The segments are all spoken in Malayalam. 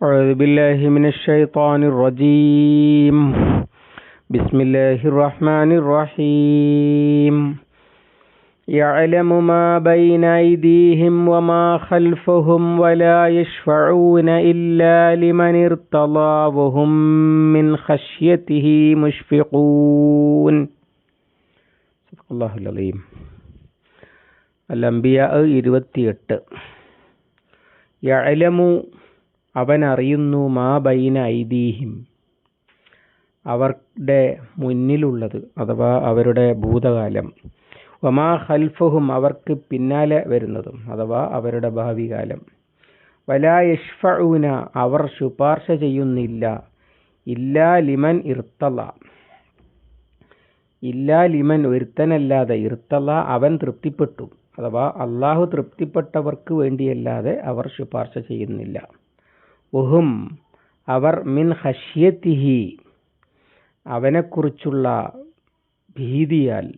أعوذ بالله من الشيطان الرجيم بسم الله الرحمن الرحيم يعلم ما بين أيديهم وما خلفهم ولا يشفعون إلا لمن ارتضى وهم من خشيته مشفقون صدق الله العظيم الأنبياء ഇരുപത്തിയെട്ട് യഅലമു അവൻ അറിയുന്നു മാ ബൈന ഐദീഹിം. അവരുടെ മുന്നിലുള്ളത് അഥവാ അവരുടെ ഭൂതകാലം. ഒമാ ഹൽഫുഹും അവർക്ക് പിന്നാലെ വരുന്നതും അഥവാ അവരുടെ ഭാവി കാലം വലാ യഷ്ഫഊന അവർ ശുപാർശ ചെയ്യുന്നില്ല. ഇല്ലാ ലിമൻ ഇർത്തല. ഇല്ലാ ലിമൻ ഒരുത്തനല്ലാതെ ഇർത്തല അവൻ തൃപ്തിപ്പെട്ടു. അഥവാ അള്ളാഹു തൃപ്തിപ്പെട്ടവർക്ക് വേണ്ടിയല്ലാതെ അവർ ശുപാർശ ചെയ്യുന്നില്ല. ഉഹും. അവർ മിൻ ഹഷ്യത്തിഹി അവനെക്കുറിച്ചുള്ള ഭീതിയാൽ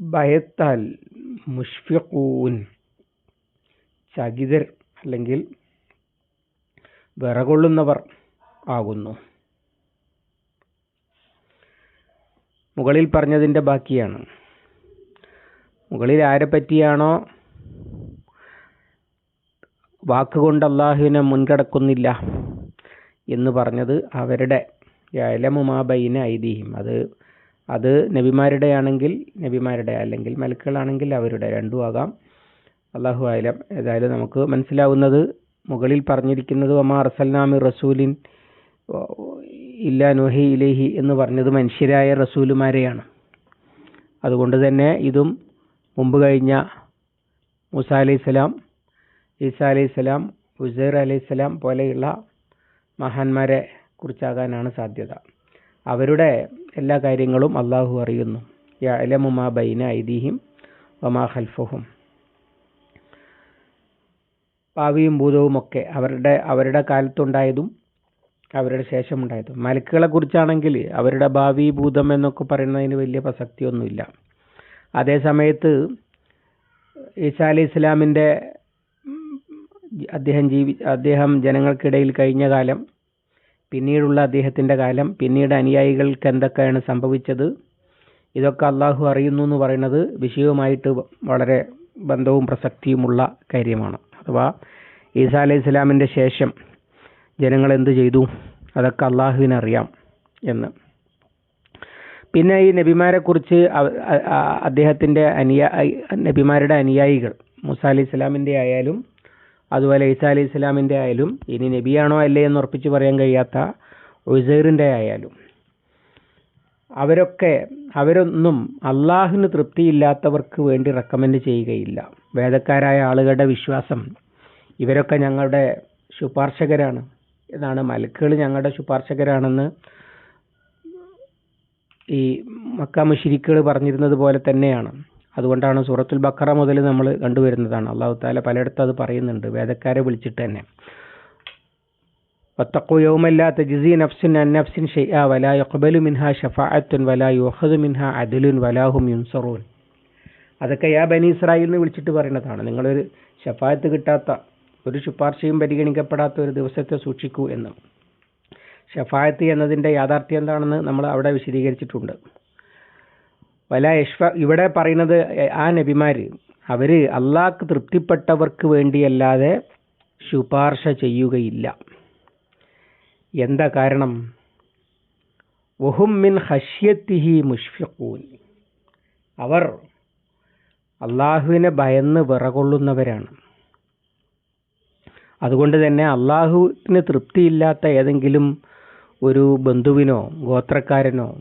ഭയത്താൽ മുഷ്ഫിഖൂൻ ചകിതർ അല്ലെങ്കിൽ വിറകൊള്ളുന്നവർ ആകുന്നു. മുകളിൽ പറഞ്ഞതിന്റെ ബാക്കിയാണ്. മുകളിൽ ആരെ പറ്റിയാണോ? വാക്കുകൊണ്ട് അള്ളാഹുവിനെ മുൻകടക്കുന്നില്ല എന്ന് പറഞ്ഞത് അവരുടെ യലമുമാബൈന ഐതിഹ്യം അത് അത് നബിമാരുടെ ആണെങ്കിൽ നബിമാരുടെ അല്ലെങ്കിൽ മലക്കുകളാണെങ്കിൽ അവരുടെ രണ്ടും ആകാം. അള്ളാഹു ആയാലും ഏതായാലും നമുക്ക് മനസ്സിലാവുന്നത് മുകളിൽ പറഞ്ഞിരിക്കുന്നത് ഒമാ റസൽനാമി റസൂലിൻ ഇല്ല നുഹി ഇലേഹി എന്ന് പറഞ്ഞത് മനുഷ്യരായ റസൂലുമാരെയാണ്. അതുകൊണ്ട് തന്നെ ഇതും മുമ്പ് കഴിഞ്ഞ മൂസ അലൈഹിസ്സലാം ഈസ അലൈഹിസ്സലാം ഉസൈർ അലൈഹിസ്സലാം പോലെയുള്ള മഹാന്മാരെ കുറിച്ചാകാനാണ് സാധ്യത. അവരുടെ എല്ലാ കാര്യങ്ങളും അള്ളാഹു അറിയുന്നു. യലമുമാ ബൈന ഐദീഹിം വമാ ഖൽഫഹും. ഭാവിയും ഭൂതവും ഒക്കെ അവരുടെ അവരുടെ കാലത്തുണ്ടായതും അവരുടെ ശേഷമുണ്ടായതും. മലക്കുകളെ കുറിച്ചാണെങ്കിൽ അവരുടെ ഭാവി ഭൂതം എന്നൊക്കെ പറയുന്നതിന് വലിയ പ്രസക്തിയൊന്നുമില്ല. അതേ സമയത്ത് ഈസാ അലി ഇസ്ലാമിന്റെ അദ്ദേഹം ജീവി അദ്ദേഹം ജനങ്ങൾക്കിടയിൽ കഴിഞ്ഞ കാലം പിന്നീടുള്ള അദ്ദേഹത്തിന്റെ കാലം പിന്നീട് അനുയായികൾക്ക് എന്തൊക്കെയാണ് സംഭവിച്ചത് ഇതൊക്കെ അള്ളാഹു അറിയുന്നു എന്ന് പറയുന്നത് വിഷയവുമായിട്ട് വളരെ ബന്ധവും പ്രസക്തിയുമുള്ള കാര്യമാണ്. അഥവാ ഈസാ അലൈഹി ഇസ്ലാമിന്റെ ശേഷം ജനങ്ങൾ എന്ത് ചെയ്തു? അതൊക്കെ അള്ളാഹുവിനറിയാം എന്ന്. പിന്നെ ഈ നബിമാരെക്കുറിച്ച് അദ്ദേഹത്തിന്റെ അനുയാ നബിമാരുടെ അനുയായികൾ മൂസ അലി ഇസ്ലാമിന്റെ ആയാലും അതുപോലെ ഈസ അലി ഇസ്ലാമിന്റെ ആയാലും ഇനി നബിയാണോ അല്ലേ എന്ന് ഉറപ്പിച്ച് പറയാൻ കഴിയാത്ത ഉസൈറിന്റെ ആയാലും. അവരൊക്കെ അവരൊന്നും അള്ളാഹുവിന് തൃപ്തിയില്ലാത്തവർക്ക് വേണ്ടി റെക്കമെൻഡ് ചെയ്യുകയില്ല. വേദക്കാരായ ആളുകളുടെ വിശ്വാസം ഇവരൊക്കെ ഞങ്ങളുടെ ശുപാർശകരാണ് എന്നാണ്. മലക്കുകൾ ഞങ്ങളുടെ ശുപാർശകരാണെന്ന് ഈ മക്ക മുഷിരിക്കുകൾ പറഞ്ഞിരുന്നത് പോലെ തന്നെയാണ്. അതുകൊണ്ടാണ് സൂറത്തുൽ ബക്കറ മുതൽ നമ്മൾ കണ്ടുവരുന്നതാണ്. അള്ളാഹു താല പലയിടത്തും അത് പറയുന്നുണ്ട്. വേദക്കാരെ വിളിച്ചിട്ട് തന്നെ. വത്തഖു യൗമല്ല നഫ്സിൻ അൻ നഫ്സിൻ ഷൈഅ വലാ യഖ്ബലു മിൻഹാ ഷഫാഅത്തുൻ വലാ യുഹദു മിൻഹാ അദ്ലുൻ വലാഹും യുൻസറൂൻ. അതൊക്കെ യാ ബനി ഇസ്രായേലിനെ വിളിച്ചിട്ട് പറയുന്നതാണ്. നിങ്ങളൊരു ഷഫായത്ത് കിട്ടാത്ത ഒരു ശുപാർശയും പരിഗണിക്കപ്പെടാത്ത ഒരു ദിവസത്തെ സൂക്ഷിക്കൂ എന്ന്. ഷഫായത്ത് എന്നതിന്റെ യാഥാർത്ഥ്യം എന്താണെന്ന് നമ്മൾ അവിടെ വിശദീകരിച്ചിട്ടുണ്ട്. വല യഷ്ഫ ഇവിടെ പറയുന്നത് ആ നബിമാര് അവർ അള്ളാഹ്ക്ക് തൃപ്തിപ്പെട്ടവർക്ക് വേണ്ടിയല്ലാതെ ശുപാർശ ചെയ്യുകയില്ല. എന്താ കാരണം? മിൻ ഹഷ്യത്തിഹി മുഷ്ഫിഖൂൻ. അവർ അള്ളാഹുവിനെ ഭയന്ന് വിറകൊള്ളുന്നവരാണ്. അതുകൊണ്ട് തന്നെ അള്ളാഹുവിന് തൃപ്തിയില്ലാത്ത ഏതെങ്കിലും ഒരു ബന്ധുവിനോ ഗോത്രക്കാരനോ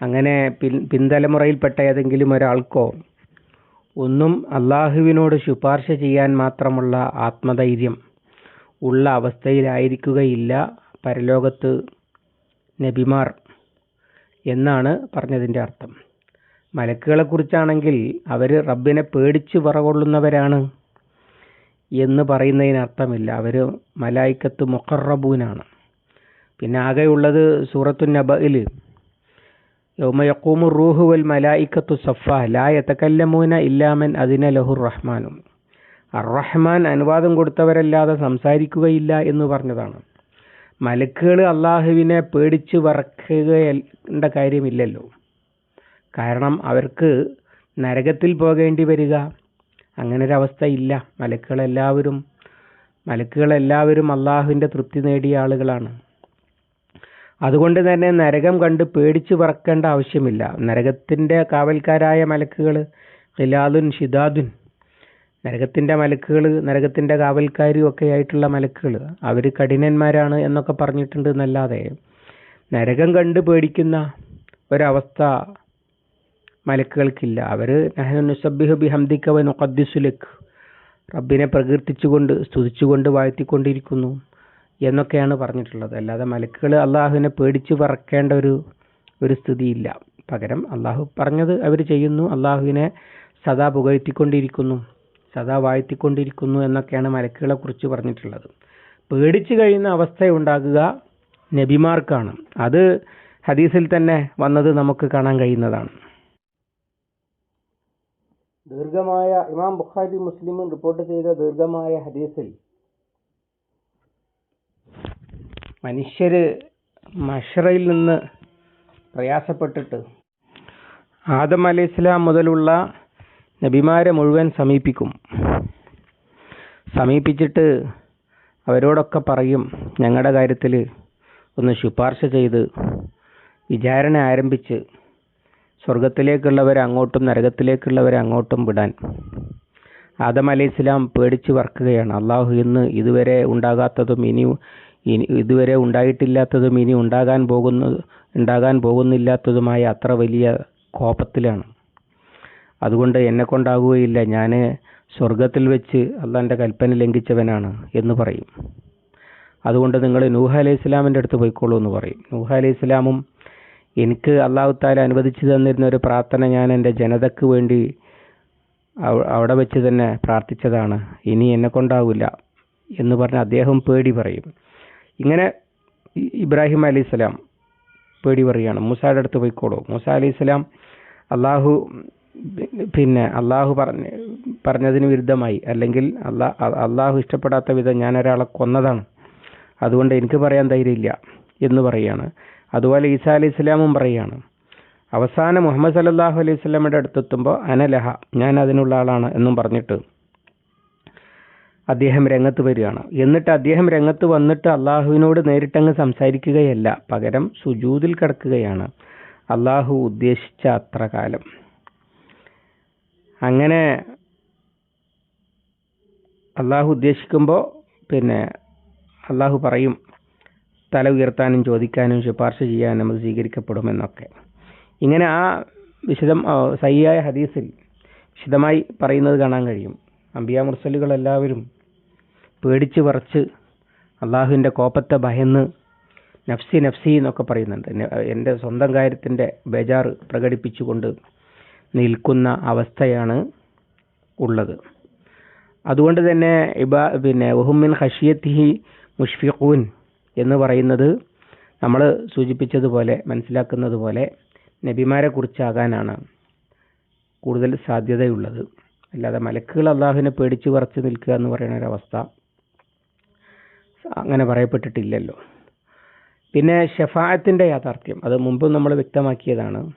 അങ്ങനെ പിൻ പിൻതലമുറയിൽപ്പെട്ട ഏതെങ്കിലും ഒരാൾക്കോ ഒന്നും അള്ളാഹുവിനോട് ശുപാർശ ചെയ്യാൻ മാത്രമുള്ള ആത്മധൈര്യം ഉള്ള അവസ്ഥയിലായിരിക്കുകയില്ല പരലോകത്ത് നബിമാർ എന്നാണ് പറഞ്ഞതിന്റെ അർത്ഥം. മലക്കുകളെക്കുറിച്ചാണെങ്കിൽ അവർ റബ്ബിനെ പേടിച്ച് പറകൊള്ളുന്നവരാണ് എന്ന് പറയുന്നതിനർത്ഥമില്ല അവർ മലായിക്കത്ത് മൊക്കറബൂനാണ് പിന്നെ ആകെയുള്ളത് സൂറത്തു നബയിൽ യൗമ യക്കൂമു റൂഹു വൽ മലായിക്കത്തു സഫ ലാ യതകല്ലമൂന ഇല്ലാമൻ അതിന ലഹുർ റഹ്മാനും. അറഹ്മാൻ അനുവാദം കൊടുത്തവരല്ലാതെ സംസാരിക്കുകയില്ല എന്ന് പറഞ്ഞതാണ്. മലക്കുകൾ അള്ളാഹുവിനെ പേടിച്ച് വറക്കുകയേണ്ട കാര്യമില്ലല്ലോ. കാരണം അവർക്ക് നരകത്തിൽ പോകേണ്ടി വരിക അങ്ങനെ ഒരു അവസ്ഥ ഇല്ല മലക്കുകളെല്ലാവരും മലക്കുകളെല്ലാവരും അള്ളാഹുവിന്റെ തൃപ്തി നേടിയ ആളുകളാണ്. അതുകൊണ്ട് തന്നെ നരകം കണ്ട് പേടിച്ചു പറക്കേണ്ട ആവശ്യമില്ല. നരകത്തിന്റെ കാവൽക്കാരായ മലക്കുകൾ ഖിലാദുൻ ഷിദാദുൻ. നരകത്തിന്റെ മലക്കുകൾ നരകത്തിന്റെ കാവൽക്കാരും ഒക്കെ ആയിട്ടുള്ള മലക്കുകൾ. അവർ കഠിനന്മാരാണ് എന്നൊക്കെ പറഞ്ഞിട്ടുണ്ട് എന്നല്ലാതെ. നരകം കണ്ട് പേടിക്കുന്ന ഒരവസ്ഥ മലക്കുകൾക്കില്ല. അവർ നുസബിഹു ബിഹംദിക ഒക്കദ്ദിസുലക്ക് റബ്ബിനെ പ്രകീർത്തിച്ചുകൊണ്ട് സ്തുതിച്ചുകൊണ്ട് വാഴ്ത്തിക്കൊണ്ടിരിക്കുന്നു. എന്നൊക്കെയാണ് പറഞ്ഞിട്ടുള്ളത്. അല്ലാതെ മലക്കുകൾ അള്ളാഹുവിനെ പേടിച്ച് പറക്കേണ്ട ഒരു ഒരു സ്ഥിതിയില്ല. പകരം അള്ളാഹു പറഞ്ഞത് അവർ ചെയ്യുന്നു. അള്ളാഹുവിനെ സദാ പുകഴ്ത്തിക്കൊണ്ടിരിക്കുന്നു. സദാ വാഴ്ത്തിക്കൊണ്ടിരിക്കുന്നു എന്നൊക്കെയാണ് മലക്കുകളെ കുറിച്ച് പറഞ്ഞിട്ടുള്ളത്. പേടിച്ചു കഴിയുന്ന അവസ്ഥ ഉണ്ടാകുക നബിമാർക്കാണ്. അത് ഹദീസിൽ തന്നെ വന്നത് നമുക്ക് കാണാൻ കഴിയുന്നതാണ്. ദീർഘമായ ഇമാം ബുഖാരി മുസ്ലിമും റിപ്പോർട്ട് ചെയ്ത ദീർഘമായ ഹദീസിൽ മനുഷ്യര് മഷറയിൽ നിന്ന് പ്രയാസപ്പെട്ടിട്ട് ആദം അലൈഹി സ്വലാം മുതലുള്ള നബിമാരെ മുഴുവൻ സമീപിക്കും. സമീപിച്ചിട്ട് അവരോടൊക്കെ പറയും ഞങ്ങളുടെ കാര്യത്തിൽ ഒന്ന് ശുപാർശ ചെയ്ത് വിചാരണ ആരംഭിച്ച് സ്വർഗത്തിലേക്കുള്ളവരെ അങ്ങോട്ടും നരകത്തിലേക്കുള്ളവരെ അങ്ങോട്ടും വിടാൻ. ആദം അലൈഹി ഇസ്ലാം പേടിച്ച് വർക്കുകയാണ്. അള്ളാഹു ഇന്ന് ഇതുവരെ ഉണ്ടാകാത്തതും ഇനി ഇനി ഇതുവരെ ഉണ്ടായിട്ടില്ലാത്തതും ഇനി ഉണ്ടാകാൻ പോകുന്ന ഉണ്ടാകാൻ പോകുന്നില്ലാത്തതുമായ അത്ര വലിയ കോപത്തിലാണ്. അതുകൊണ്ട് എന്നെ കൊണ്ടാകുകയില്ല. ഞാൻ സ്വർഗത്തിൽ വെച്ച് അള്ളാന്റെ കൽപ്പന ലംഘിച്ചവനാണ് എന്ന് പറയും. അതുകൊണ്ട് നിങ്ങൾ നൂഹ അലൈഹി ഇസ്ലാമിന്റെ അടുത്ത് പോയിക്കോളൂ എന്ന് പറയും. നൂഹ അലൈഹി ഇസ്ലാമും എനിക്ക് അള്ളാഹു താല അനുവദിച്ചു തന്നിരുന്ന ഒരു പ്രാർത്ഥന ഞാൻ എന്റെ ജനതയ്ക്ക് വേണ്ടി അവിടെ വെച്ച് തന്നെ പ്രാർത്ഥിച്ചതാണ്. ഇനി എന്നെ കൊണ്ടാവില്ല എന്ന് പറഞ്ഞ് അദ്ദേഹം പേടി പറയും. ഇങ്ങനെ ഇബ്രാഹിം അലി ഇസ്ലാം പേടി പറയുകയാണ് മൂസയുടെ അടുത്ത് പോയിക്കോളൂ മൂസ അലി ഇസ്ലാം അള്ളാഹു പിന്നെ അള്ളാഹു പറഞ്ഞ പറഞ്ഞതിന് വിരുദ്ധമായി. അല്ലെങ്കിൽ അള്ളാ അള്ളാഹു ഇഷ്ടപ്പെടാത്ത വിധം ഞാൻ ഒരാളെ കൊന്നതാണ്. അതുകൊണ്ട് എനിക്ക് പറയാൻ ധൈര്യമില്ല എന്ന് പറയുകയാണ് അതുപോലെ ഈസാ അലി ഇസ്ലാമും പറയുകയാണ് അവസാനം മുഹമ്മദ് സല്ലാഹു അലൈഹി സ്വലമയുടെ അടുത്തെത്തുമ്പോൾ അനലഹ ഞാൻ അതിനുള്ള ആളാണ് എന്നും പറഞ്ഞിട്ട് അദ്ദേഹം രംഗത്ത് വരികയാണ്. എന്നിട്ട് അദ്ദേഹം രംഗത്ത് വന്നിട്ട് അള്ളാഹുവിനോട് നേരിട്ടങ്ങ് സംസാരിക്കുകയല്ല. പകരം സുജൂതിൽ കിടക്കുകയാണ്. അള്ളാഹു ഉദ്ദേശിച്ച അത്ര കാലം. അങ്ങനെ അള്ളാഹു ഉദ്ദേശിക്കുമ്പോൾ പിന്നെ അള്ളാഹു പറയും തല ഉയർത്താനും ചോദിക്കാനും ശുപാർശ ചെയ്യാനും അത് സ്വീകരിക്കപ്പെടുമെന്നൊക്കെ. ഇങ്ങനെ ആ വിശദം സയ്യായ ഹദീസിൽ വിശദമായി പറയുന്നത് കാണാൻ കഴിയും. അമ്പിയ മുർസലുകൾ എല്ലാവരും പേടിച്ച് പറച്ച് അള്ളാഹുവിന്റെ കോപ്പത്തെ ഭയന്ന് നഫ്സി നഫ്സി എന്നൊക്കെ പറയുന്നുണ്ട്. എന്റെ സ്വന്തം കാര്യത്തിന്റെ ബേജാറ് പ്രകടിപ്പിച്ചുകൊണ്ട് നിൽക്കുന്ന അവസ്ഥയാണ് ഉള്ളത്. അതുകൊണ്ട് തന്നെ ഇബ പിന്നെ ഒഹുമിൻ ഹഷിയത്തിഹി മുഷ്ഫിഖൂൻ എന്ന് പറയുന്നത് നമ്മൾ സൂചിപ്പിച്ചതുപോലെ മനസ്സിലാക്കുന്നത് പോലെ നബിമാരെ കുറിച്ചാകാനാണ് കൂടുതൽ സാധ്യതയുള്ളത്. അല്ലാതെ മലക്കുകൾ അള്ളാഹുവിനെ പേടിച്ച് പറച്ച് നിൽക്കുക എന്ന് പറയുന്ന ഒരവസ്ഥ അങ്ങനെ പറയപ്പെട്ടിട്ടില്ലല്ലോ. പിന്നെ ഷഫായത്തിന്റെ യാഥാർത്ഥ്യം. അത് മുമ്പ് നമ്മൾ വ്യക്തമാക്കിയതാണ്.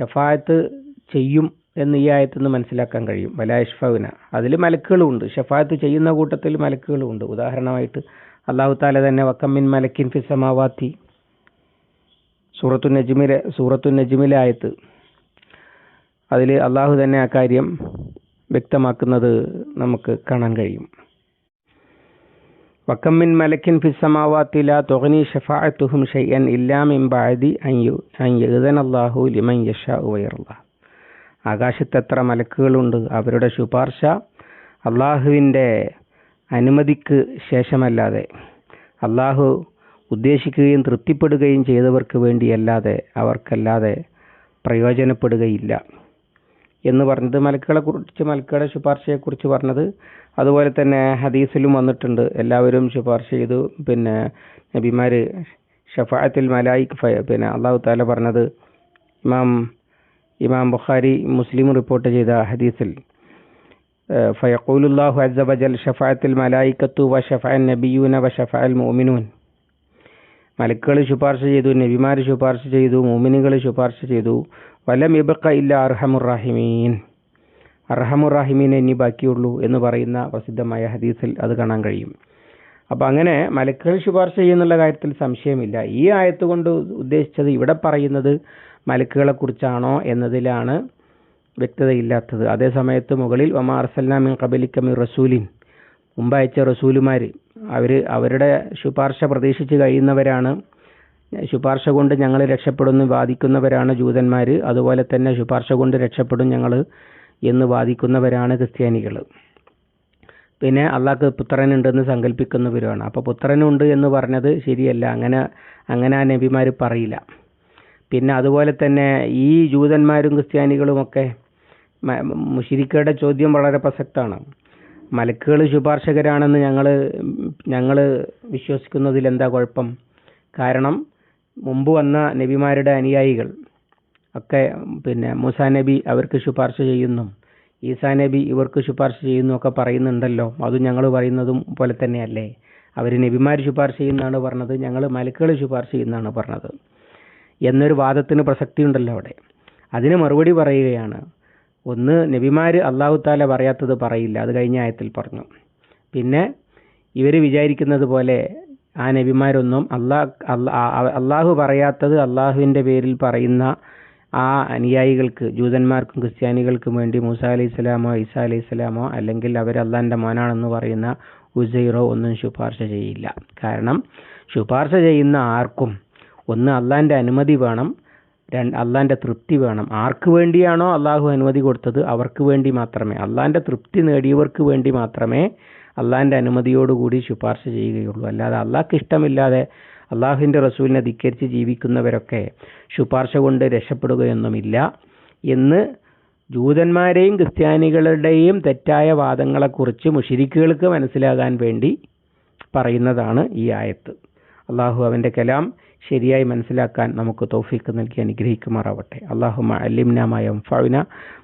ഷഫായത്ത് ചെയ്യും എന്ന് ഈ ആയത്തിൽ നിന്ന് മനസ്സിലാക്കാൻ കഴിയും. വലാഷ്ഫവിന അതിൽ മലക്കുകളുമുണ്ട് ഷഫായത്ത് ചെയ്യുന്ന കൂട്ടത്തിൽ മലക്കുകളുമുണ്ട് ഉദാഹരണമായിട്ട് അള്ളാഹു താല തന്നെ വക്കമ്മിൻ മലക്കിൻ ഫി സമാവാത്തി. സൂറത്തു നജ്മിലെ സൂറത്തു നജ്മിലെ ആയത്ത്. അതിൽ അള്ളാഹു തന്നെ ആ കാര്യം വ്യക്തമാക്കുന്നത് നമുക്ക് കാണാൻ കഴിയും. വക്കമ്മിൻ മലക്കിൻ ഫിസമാവാത്തില ലാ തുഗ്നി ഷഫാഅത്തുഹും ഷൈഅൻ ഇല്ലാ മിൻ ബഅദി അൻ യു അൻ അല്ലാഹു ലിമൻ യശാഉ വയർല്ലാഹ് ആകാശത്തെത്ര മലക്കുകളുണ്ട്? അവരുടെ ശുപാർശ അള്ളാഹുവിന്റെ അനുമതിക്ക് ശേഷമല്ലാതെ. അള്ളാഹു ഉദ്ദേശിക്കുകയും തൃപ്തിപ്പെടുകയും ചെയ്തവർക്ക് വേണ്ടിയല്ലാതെ അവർക്കല്ലാതെ പ്രയോജനപ്പെടുകയില്ല. എന്ന് പറഞ്ഞത്. മലക്കുകളെ കുറിച്ച് മലക്കുകളുടെ ശുപാർശയെക്കുറിച്ച് പറഞ്ഞത്. അതുപോലെ തന്നെ ഹദീസിലും വന്നിട്ടുണ്ട്. എല്ലാവരും ശുപാർശ ചെയ്തു. പിന്നെ നബിമാർ ഷഫാഅത്തിൽ മലായിക് പിന്നെ അള്ളാഹു താല പറഞ്ഞത് ഇമാം ഇമാം ബുഖാരി മുസ്ലിം റിപ്പോർട്ട് ചെയ്ത ഹദീസിൽ ഫയഖൂലുല്ലാഹു അസബജൽ ഷഫാഅത്തിൽ മലായിക്കത്തു വ ഷഫാൻ നബിയൂന വ ഷഫാൽ മോമിനൂൻ മലക്കുകൾ ശുപാർശ ചെയ്തു നബിമാർ ശുപാർശ ചെയ്തു മോമിനുകൾ ശുപാർശ ചെയ്തു. വലം ഇബക്ക ഇല്ല അർഹമുറാഹിമീൻ അർഹമുറാഹിമീൻ ഇനി ബാക്കിയുള്ളൂ എന്ന് പറയുന്ന പ്രസിദ്ധമായ ഹദീസിൽ അത് കാണാൻ കഴിയും. അപ്പം അങ്ങനെ മലക്കുകൾ ശുപാർശ ചെയ്യുന്നുള്ള കാര്യത്തിൽ സംശയമില്ല. ഈ ആയത്ത് കൊണ്ട് ഉദ്ദേശിച്ചത് ഇവിടെ പറയുന്നത് മലക്കുകളെ കുറിച്ചാണോ എന്നതിലാണ് വ്യക്തതയില്ലാത്തത്. അതേ സമയത്ത് മുകളിൽ ഒമാ അർസൽനാമിൻ കബലിക്കമി റസൂലിൻ. മുമ്പയച്ച റസൂലുമാർ അവർ അവരുടെ ശുപാർശ പ്രതീക്ഷിച്ച് കഴിയുന്നവരാണ്. ശുപാർശ കൊണ്ട് ഞങ്ങൾ രക്ഷപ്പെടുന്നു വാദിക്കുന്നവരാണ് ജൂതന്മാർ അതുപോലെ തന്നെ ശുപാർശ കൊണ്ട് രക്ഷപ്പെടും ഞങ്ങൾ എന്ന് വാദിക്കുന്നവരാണ് ക്രിസ്ത്യാനികൾ പിന്നെ അള്ളാഹ്ക്ക് പുത്രനുണ്ടെന്ന് സങ്കല്പിക്കുന്നവരുമാണ് അപ്പോൾ പുത്രനുണ്ട് എന്ന് പറഞ്ഞത് ശരിയല്ല. അങ്ങനെ അങ്ങനെ ആ നബിമാർ പറയില്ല. പിന്നെ അതുപോലെ തന്നെ ഈ ജൂതന്മാരും ക്രിസ്ത്യാനികളുമൊക്കെ മുഷിരിക്കയുടെ ചോദ്യം വളരെ പ്രസക്തമാണ്. മലക്കുകൾ ശുപാർശകരാണെന്ന് ഞങ്ങൾ ഞങ്ങൾ വിശ്വസിക്കുന്നതിൽ എന്താ കുഴപ്പം? കാരണം മുമ്പ് വന്ന നബിമാരുടെ അനുയായികൾ ഒക്കെ പിന്നെ മൂസാ നബി അവർക്ക് ശുപാർശ ചെയ്യുന്നു. ഈസാ നബി ഇവർക്ക് ശുപാർശ ചെയ്യുന്നു ഒക്കെ പറയുന്നുണ്ടല്ലോ. അത് ഞങ്ങൾ പറയുന്നതും പോലെ തന്നെയല്ലേ? അവർ നബിമാർ ശുപാർശ ചെയ്യുന്നതാണ് പറഞ്ഞത് ഞങ്ങൾ മലക്കുകൾ ശുപാർശ ചെയ്യുന്നതാണ് പറഞ്ഞത്. എന്നൊരു വാദത്തിന് പ്രസക്തി ഉണ്ടല്ലോ അവിടെ. അതിന് മറുപടി പറയുകയാണ്. ഒന്ന് നബിമാർ അള്ളാഹു താല പറയാത്തത് പറയില്ല. അത് കഴിഞ്ഞ ആയത്തിൽ പറഞ്ഞു. പിന്നെ ഇവർ വിചാരിക്കുന്നത് പോലെ ആ നബിമാരൊന്നും അള്ളാഹ് അള്ളാഹു പറയാത്തത് അള്ളാഹുവിന്റെ പേരിൽ പറയുന്ന ആ അനുയായികൾക്ക് ജൂതന്മാർക്കും ക്രിസ്ത്യാനികൾക്കും വേണ്ടി മൂസ അലൈഹി സ്വലാമോ ഈസ അലൈഹി സ്വലാമോ അല്ലെങ്കിൽ അവർ അള്ളാഹിന്റെ മോനാണെന്ന് പറയുന്ന ഉസൈറോ ഒന്നും ശുപാർശ ചെയ്യില്ല. കാരണം ശുപാർശ ചെയ്യുന്ന ആർക്കും ഒന്ന് അള്ളാഹിന്റെ അനുമതി വേണം രണ്ട് അള്ളാഹിന്റെ തൃപ്തി വേണം. ആർക്ക് വേണ്ടിയാണോ അള്ളാഹു അനുമതി കൊടുത്തത്? അവർക്ക് വേണ്ടി മാത്രമേ. അള്ളാഹിന്റെ തൃപ്തി നേടിയവർക്ക് വേണ്ടി മാത്രമേ അള്ളാഹിന്റെ അനുമതിയോടുകൂടി ശുപാർശ ചെയ്യുകയുള്ളൂ. അല്ലാതെ അള്ളാഹ്ക്ക് ഇഷ്ടമില്ലാതെ അള്ളാഹുവിന്റെ റസൂലിനെ ധിക്കരിച്ച് ജീവിക്കുന്നവരൊക്കെ ശുപാർശ കൊണ്ട് രക്ഷപ്പെടുകയൊന്നുമില്ല എന്ന് ജൂതന്മാരെയും ക്രിസ്ത്യാനികളുടെയും തെറ്റായ വാദങ്ങളെക്കുറിച്ച് മുഷിരിക്കുകൾക്ക് മനസ്സിലാകാൻ വേണ്ടി പറയുന്നതാണ് ഈ ആയത്ത്. അള്ളാഹു അവന്റെ കലാം ശരിയായി മനസ്സിലാക്കാൻ നമുക്ക് തൗഫീക്ക് നൽകി അനുഗ്രഹിക്കുമാറാവട്ടെ അള്ളാഹുമ അല്ലിംനാമായ ഫൗന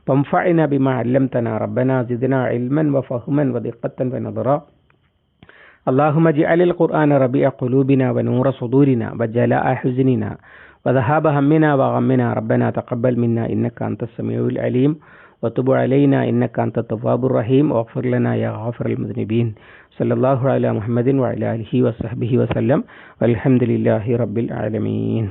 പംഫഅന ബിമ അല്ലംതന റബ്ബന സിദ്ന ഇൽമൻ വഫഹ്മൻ വദിഖത്തൻ വനദറ اللهم اجعل القرآن ربيع قلوبنا ونور صدورنا وجلاء حزننا وذهاب همنا وغمنا ربنا تقبل منا إنك أنت السميع العليم വത്തുബു അലൈന ഇന്നക്കാന്ത തവാബുർ റഹീം ഓഫർലനായ ഓഫർ അൽ മുദ്നബീൻ സല്ലാഹു അല മുഹമ്മദിൻ വഅല അലഹി വസഹബിഹി വസല്ലം അലഹമുല്ലാഹി റബ്ബിൽ ആലമീൻ